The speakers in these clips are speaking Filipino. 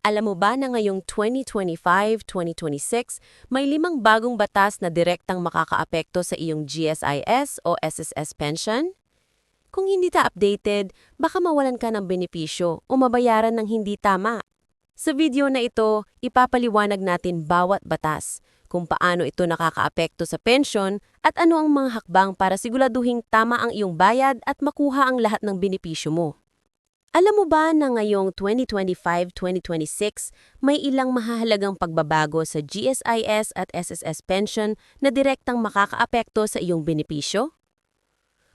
Alam mo ba na ngayong 2025-2026, may limang bagong batas na direktang makakaapekto sa iyong GSIS o SSS pension? Kung hindi ta updated, baka mawalan ka ng benepisyo o mabayaran ng hindi tama. Sa video na ito, ipapaliwanag natin bawat batas, kung paano ito nakakaapekto sa pension at ano ang mga hakbang para siguraduhing tama ang iyong bayad at makuha ang lahat ng benepisyo mo. Alam mo ba na ngayong 2025-2026 may ilang mahahalagang pagbabago sa GSIS at SSS pension na direktang makakaapekto sa iyong benepisyo?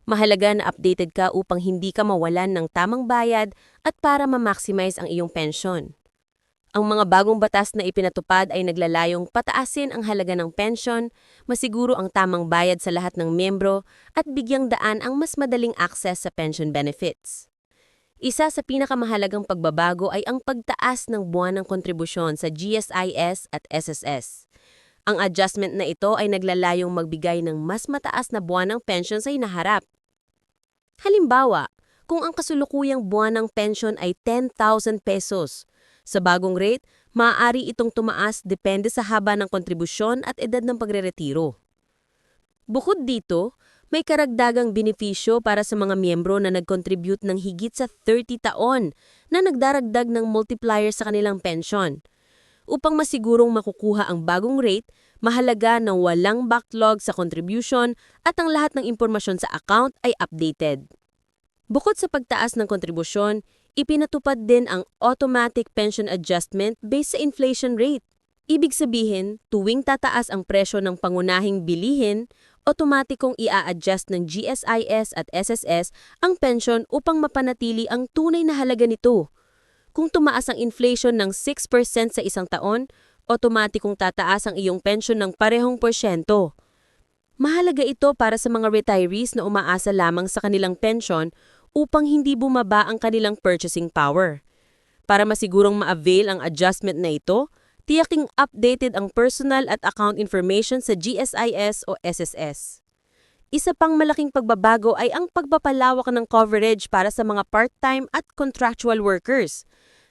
Mahalaga na updated ka upang hindi ka mawalan ng tamang bayad at para ma-maximize ang iyong pension. Ang mga bagong batas na ipinatupad ay naglalayong pataasin ang halaga ng pension, masiguro ang tamang bayad sa lahat ng miyembro at bigyang daan ang mas madaling access sa pension benefits. Isa sa pinakamahalagang pagbabago ay ang pagtaas ng buwan ng kontribusyon sa GSIS at SSS. Ang adjustment na ito ay naglalayong magbigay ng mas mataas na buwan ng pension sa hinaharap. Halimbawa, kung ang kasulukuyang buwan ng pension ay 10,000 pesos, sa bagong rate, maaari itong tumaas depende sa haba ng kontribusyon at edad ng pagreretiro. Bukod dito, may karagdagang benepisyo para sa mga miyembro na nag-contribute ng higit sa 30 taon na nagdaragdag ng multiplier sa kanilang pensyon. Upang masigurong makukuha ang bagong rate, mahalaga na walang backlog sa contribution at ang lahat ng impormasyon sa account ay updated. Bukod sa pagtaas ng kontribusyon, ipinatupad din ang automatic pension adjustment based sa inflation rate. Ibig sabihin, tuwing tataas ang presyo ng pangunahing bilihin, otomatikong ia-adjust ng GSIS at SSS ang pension upang mapanatili ang tunay na halaga nito. Kung tumaas ang inflation ng 6% sa isang taon, otomatikong tataas ang iyong pension ng parehong porsyento. Mahalaga ito para sa mga retirees na umaasa lamang sa kanilang pension upang hindi bumaba ang kanilang purchasing power. Para masigurong ma-avail ang adjustment na ito, tiyaking updated ang personal at account information sa GSIS o SSS. Isa pang malaking pagbabago ay ang pagpapalawak ng coverage para sa mga part-time at contractual workers.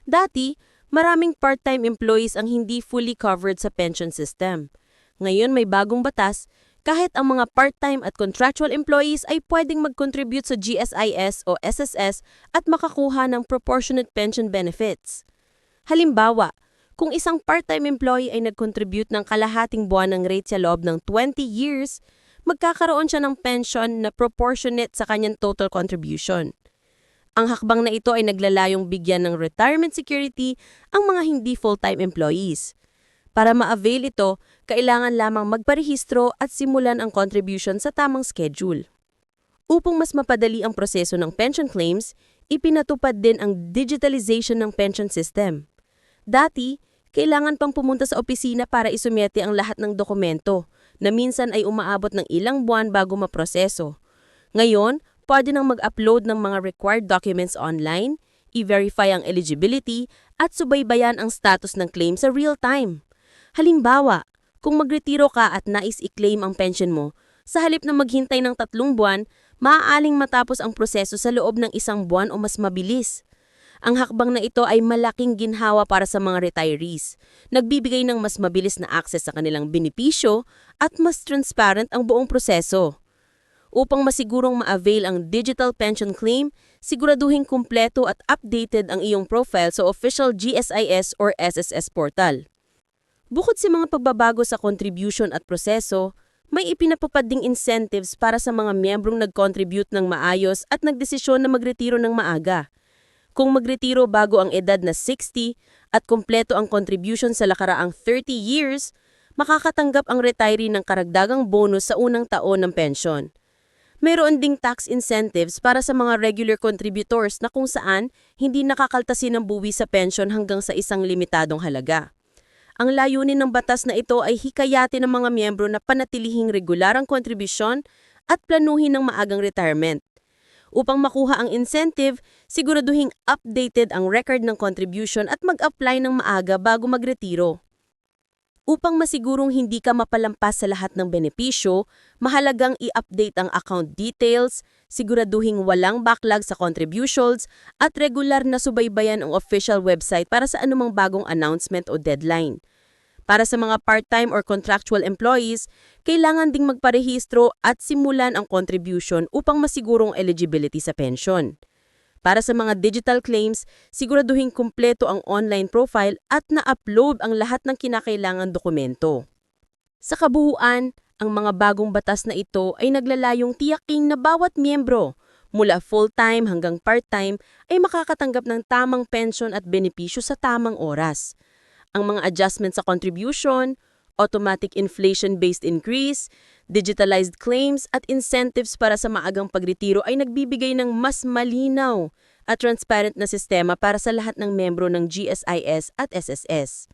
Dati, maraming part-time employees ang hindi fully covered sa pension system. Ngayon may bagong batas, kahit ang mga part-time at contractual employees ay pwedeng mag-contribute sa GSIS o SSS at makakuha ng proportionate pension benefits. Halimbawa, kung isang part-time employee ay nag-contribute ng kalahating buwan ng rate sa loob ng 20 years, magkakaroon siya ng pension na proportionate sa kanyang total contribution. Ang hakbang na ito ay naglalayong bigyan ng retirement security ang mga hindi full-time employees. Para ma-avail ito, kailangan lamang magparehistro at simulan ang contribution sa tamang schedule. Upang mas mapadali ang proseso ng pension claims, ipinatupad din ang digitalization ng pension system. Dati, kailangan pang pumunta sa opisina para isumete ang lahat ng dokumento, na minsan ay umaabot ng ilang buwan bago maproseso. Ngayon, pwede nang mag-upload ng mga required documents online, i-verify ang eligibility, at subaybayan ang status ng claim sa real time. Halimbawa, kung magretiro ka at nais i-claim ang pension mo, sa halip na maghintay ng tatlong buwan, maaaling matapos ang proseso sa loob ng isang buwan o mas mabilis. Ang hakbang na ito ay malaking ginhawa para sa mga retirees. Nagbibigay ng mas mabilis na access sa kanilang benepisyo at mas transparent ang buong proseso. Upang masigurong ma-avail ang digital pension claim, siguraduhin kumpleto at updated ang iyong profile sa official GSIS or SSS portal. Bukod sa mga pagbabago sa contribution at proseso, may ipinapapad ding incentives para sa mga miyembrong nag-contribute ng maayos at nagdesisyon na magretiro ng maaga. Kung magretiro bago ang edad na 60 at kumpleto ang contribution sa nakaraang 30 years, makakatanggap ang retiree ng karagdagang bonus sa unang taon ng pensyon. Mayroon ding tax incentives para sa mga regular contributors na kung saan hindi nakakaltasin ng buwi sa pensyon hanggang sa isang limitadong halaga. Ang layunin ng batas na ito ay hikayatin ng mga miyembro na panatilihing regularang kontribusyon at planuhin ng maagang retirement. Upang makuha ang incentive, siguraduhing updated ang record ng contribution at mag-apply ng maaga bago magretiro. Upang masigurong hindi ka mapalampas sa lahat ng benepisyo, mahalagang i-update ang account details, siguraduhing walang backlog sa contributions, at regular na subaybayan ang official website para sa anumang bagong announcement o deadline. Para sa mga part-time or contractual employees, kailangan ding magparehistro at simulan ang contribution upang masigurong eligibility sa pension. Para sa mga digital claims, siguraduhin kumpleto ang online profile at na-upload ang lahat ng kinakailangan dokumento. Sa kabuuan, ang mga bagong batas na ito ay naglalayong tiyaking na bawat miyembro, mula full-time hanggang part-time, ay makakatanggap ng tamang pension at benepisyo sa tamang oras. Ang mga adjustment sa contribution, automatic inflation-based increase, digitalized claims at incentives para sa maagang pagretiro ay nagbibigay ng mas malinaw at transparent na sistema para sa lahat ng membro ng GSIS at SSS.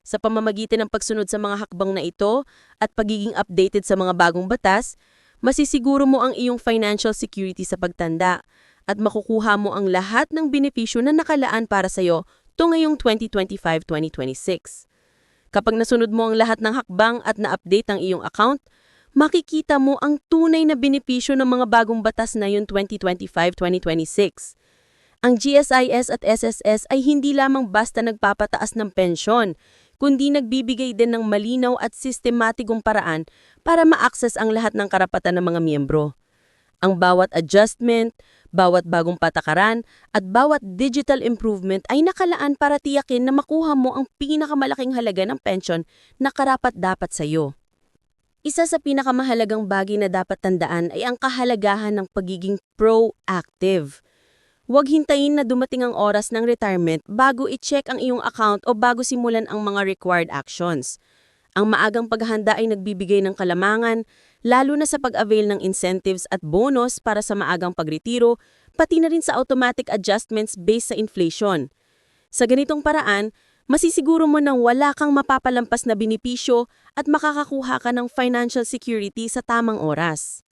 Sa pamamagitan ng pagsunod sa mga hakbang na ito at pagiging updated sa mga bagong batas, masisiguro mo ang iyong financial security sa pagtanda at makukuha mo ang lahat ng benepisyo na nakalaan para sa iyo to ngayong 2025-2026. Kapag nasunod mo ang lahat ng hakbang at na-update ang iyong account, makikita mo ang tunay na benepisyo ng mga bagong batas na yun 2025-2026. Ang GSIS at SSS ay hindi lamang basta nagpapataas ng pensyon, kundi nagbibigay din ng malinaw at sistematikong paraan para ma-access ang lahat ng karapatan ng mga miyembro. Ang bawat adjustment, bawat bagong patakaran, at bawat digital improvement ay nakalaan para tiyakin na makuha mo ang pinakamalaking halaga ng pension na karapat-dapat sa iyo. Isa sa pinakamahalagang bagay na dapat tandaan ay ang kahalagahan ng pagiging proactive. Huwag hintayin na dumating ang oras ng retirement bago i-check ang iyong account o bago simulan ang mga required actions. Ang maagang paghahanda ay nagbibigay ng kalamangan, lalo na sa pag-avail ng incentives at bonus para sa maagang pagretiro, pati na rin sa automatic adjustments based sa inflation. Sa ganitong paraan, masisiguro mo nang wala kang mapapalampas na binipisyo at makakakuha ka ng financial security sa tamang oras.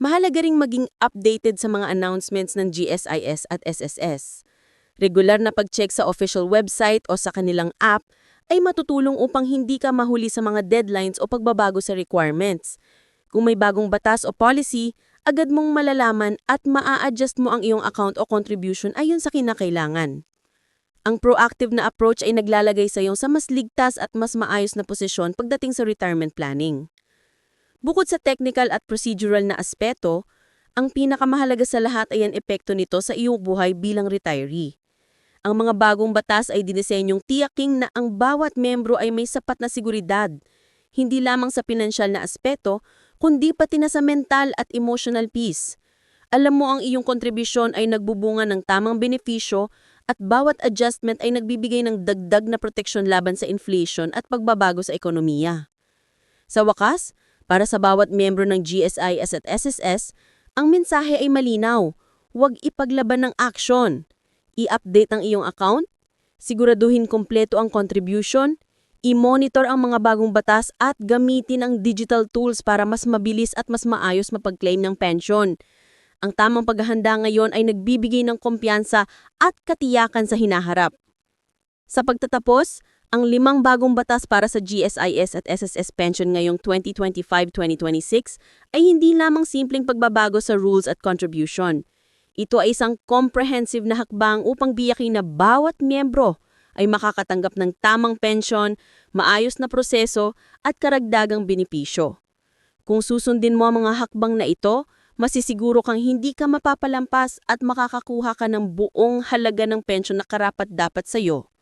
Mahalaga ring maging updated sa mga announcements ng GSIS at SSS. Regular na pag-check sa official website o sa kanilang app ay matutulong upang hindi ka mahuli sa mga deadlines o pagbabago sa requirements. Kung may bagong batas o policy, agad mong malalaman at maa-adjust mo ang iyong account o contribution ayon sa kinakailangan. Ang proactive na approach ay naglalagay sa iyo sa mas ligtas at mas maayos na posisyon pagdating sa retirement planning. Bukod sa technical at procedural na aspeto, ang pinakamahalaga sa lahat ay ang epekto nito sa iyong buhay bilang retiree. Ang mga bagong batas ay dinisenyong tiyaking na ang bawat membro ay may sapat na seguridad, hindi lamang sa pinansyal na aspeto, kundi pati na sa mental at emotional peace. Alam mo ang iyong kontribusyon ay nagbubunga ng tamang benepisyo at bawat adjustment ay nagbibigay ng dagdag na proteksyon laban sa inflation at pagbabago sa ekonomiya. Sa wakas, para sa bawat miyembro ng GSIS at SSS, ang mensahe ay malinaw, huwag ipaglaban ng aksyon i-update ang iyong account, siguraduhin kompleto ang contribution, i-monitor ang mga bagong batas at gamitin ang digital tools para mas mabilis at mas maayos mapag-claim ng pension. Ang tamang paghahanda ngayon ay nagbibigay ng kumpiyansa at katiyakan sa hinaharap. Sa pagtatapos, ang limang bagong batas para sa GSIS at SSS pension ngayong 2025-2026 ay hindi lamang simpleng pagbabago sa rules at contribution. Ito ay isang comprehensive na hakbang upang biyakin na bawat miyembro ay makakatanggap ng tamang pensyon, maayos na proseso at karagdagang benepisyo. Kung susundin mo ang mga hakbang na ito, masisiguro kang hindi ka mapapalampas at makakakuha ka ng buong halaga ng pensyon na karapat dapat sa iyo.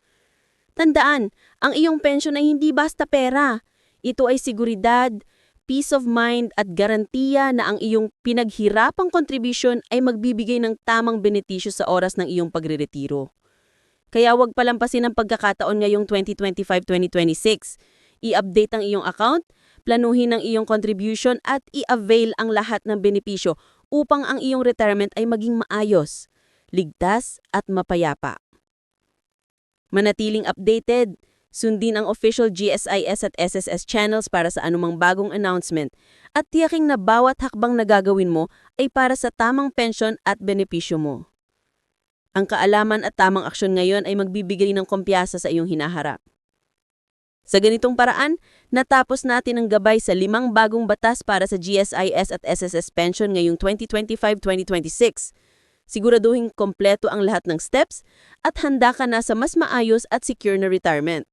Tandaan, ang iyong pensyon ay hindi basta pera. Ito ay seguridad, peace of mind at garantiya na ang iyong pinaghirapang contribution ay magbibigay ng tamang benepisyo sa oras ng iyong pagreretiro. Kaya huwag palampasin ang pagkakataon ngayong 2025-2026. I-update ang iyong account, planuhin ang iyong contribution at i-avail ang lahat ng benepisyo upang ang iyong retirement ay maging maayos, ligtas at mapayapa. Manatiling updated Sundin ang official GSIS at SSS channels para sa anumang bagong announcement at tiyaking na bawat hakbang na gagawin mo ay para sa tamang pensyon at benepisyo mo. Ang kaalaman at tamang aksyon ngayon ay magbibigay ng kumpiyansa sa iyong hinaharap. Sa ganitong paraan, natapos natin ang gabay sa limang bagong batas para sa GSIS at SSS pension ngayong 2025-2026. Siguraduhin kompleto ang lahat ng steps at handa ka na sa mas maayos at secure na retirement.